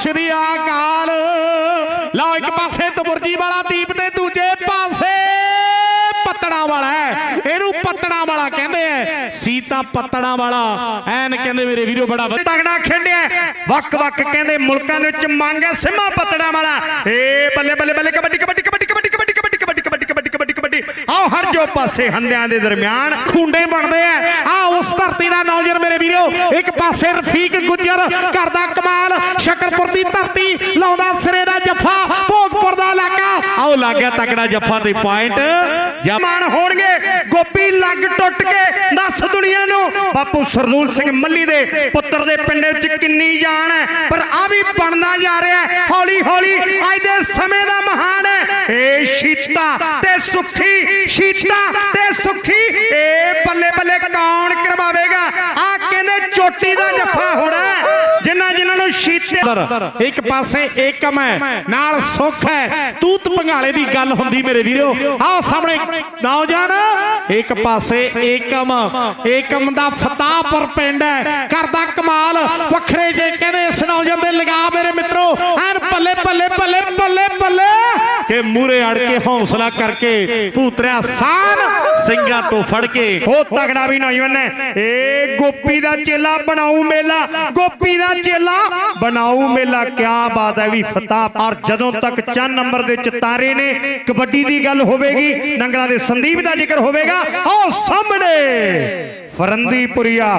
ਸ੍ਰੀ ਅਕਾਲ ਲਓ ਇੱਕ ਪਾਸੇ ਤਬੁਰਜੀ ਵਾਲਾ ਦੀਪ ਤੇ ਦੂਜੇ ਪਾਸੇ ਪੱਤਣਾ ਵਾਲਾ ਇਹਨੂੰ ਪੱਤਣਾ ਵਾਲਾ ਕਹਿੰਦੇ ਐ ਸੀਤਾ ਪੱਤਣਾ ਵਾਲਾ ਐਨ ਕਹਿੰਦੇ ਮੇਰੇ ਵੀਰੋ ਬੜਾ ਤਗੜਾ ਖੇਡਿਆ ਵਕ ਵਕ ਕਹਿੰਦੇ ਮੁਲਕਾਂ ਦੇ ਵਿੱਚ ਮੰਗ ਹੈ ਸਿਮਾ ਪੱਤਣਾ ਵਾਲਾ ਏ ਬੱਲੇ ਬੱਲੇ ਬੱਲੇ ਕਬੱਡੀ ਕਬੱਡੀ ਕਬੱਡੀ ਕਬੱਡੀ ਕਬੱਡੀ ਕਬੱਡੀ ਕਬੱਡੀ ਕਬੱਡੀ ਕਬੱਡੀ ਆਓ ਹਰ ਜੋ ਪਾਸੇ ਹੰਦਿਆਂ ਦੇ ਦਰਮਿਆਨ ਖੁੰਡੇ ਬਣਦੇ ਐ ਇੱਕ ਪਾਸੇ ਰਫੀਕ ਗੁੱਜਰ ਕਰਦਾ ਕਮਾਲ ਸ਼ਕਰਪੁਰ ਦੀ ਧਰਤੀ, ਲਾਉਂਦਾ ਸਿਰੇ ਦਾ ਜੱਫਾ, ਭੋਗਪੁਰ ਦਾ ਇਲਾਕਾ। ਆਓ ਲੱਗ ਤਕੜਾ ਜੱਫਾ ਤੇ ਪੁਆਇੰਟ ਜਮਾਨ ਹੋਣਗੇ, ਗੋਪੀ ਲੱਗ ਟੁੱਟ ਕੇ, ਦੱਸ ਦੁਨੀਆ ਨੂੰ। ਬਾਪੂ ਸਰਦੂਲ ਸਿੰਘ ਮੱਲੀ ਦੇ ਪੁੱਤਰ ਦੇ ਪਿੰਡ ਵਿੱਚ ਕਿੰਨੀ ਜਾਨ ਹੈ, ਪਰ ਆ ਵੀ ਬਣਦਾ ਜਾ ਰਿਹਾ ਹੌਲੀ ਹੌਲੀ, ਅੱਜ ਦੇ ਸਮੇਂ ਦਾ ਮਹਾਨ ਹੈ। ਏ ਸ਼ੀਤਾ, ਤੇ ਸੁਖੀ ਸ਼ੀਤਾ ਤੇ ਸੁਖੀ ਏ ਬੱਲੇ ਬੱਲੇ ਕੌਣ ਕਰਵਾਵੇਗਾ ਆ ਕਹਿੰਦੇ ਚੋਟੀ ਦਾ ਜੱਫਾ ਹੋਣਾ ਹੈ। ਜਿਨ੍ਹਾਂ ਇੱਕ ਪਾਸੇ ਏਕਮ ਹੈ, ਨਾਲ ਸੁਖ ਹੈ। ਤੂਤ ਭੰਗਾਲੇ ਦੀ ਗੱਲ ਹੁੰਦੀ ਮੇਰੇ ਵੀਰੋ। ਆਹ ਸਾਹਮਣੇ ਨੌਜਵਾਨ, ਇੱਕ ਪਾਸੇ ਏਕਮ। ਏਕਮ ਦਾ ਫਤਾਹਪੁਰ ਪਿੰਡ ਹੈ। ਕਰਦਾ ਕਮਾਲ ਵੱਖਰੇ ਜੇ ਕਹਿੰਦੇ ਇਸ ਨੌਜਵਾਨ ਦੇ ਲਗਾ ਮੇਰੇ ਮਿੱਤਰੋ ਐਨ ਬੱਲੇ ਬੱਲੇ ਬੱਲੇ ਬੱਲੇ ਕਿ ਮੂਰੇ ਅੜ ਕੇ ਹੌਸਲਾ ਕਰਕੇ ਭੂਤਰਿਆ ਸਾਨ ਸਿੰਘਾਂ ਤੋਂ ਫੜ ਕੇ। ਉਹ ਤਗੜਾ ਵੀ ਨੌਜਵਾਨ ਹੈ। ਏ ਗੋਪੀ ਦਾ ਚੇਲਾ ਬਣਾਉ ਮੇਲਾ, ਗੋਪੀ ਦਾ ਚੇਲਾ ਬਣਾਉ ਮੇਲਾ। ਕਿਆ ਬਾਤ ਹੈ ਵੀ ਫਤਿਹ ਪਰ ਜਦੋਂ ਤੱਕ ਚੰਨ ਨੰਬਰ ਦੇ ਵਿੱਚ ਤਾਰੇ ਨੇ, ਕਬੱਡੀ ਦੀ ਗੱਲ ਹੋਵੇਗੀ, ਨੰਗਲਾਂ ਦੇ ਸੰਦੀਪ ਦਾ ਜ਼ਿਕਰ ਹੋਵੇਗਾ। ਆਓ ਸਾਹਮਣੇ, ਫਰੰਦੀਪੁਰੀਆ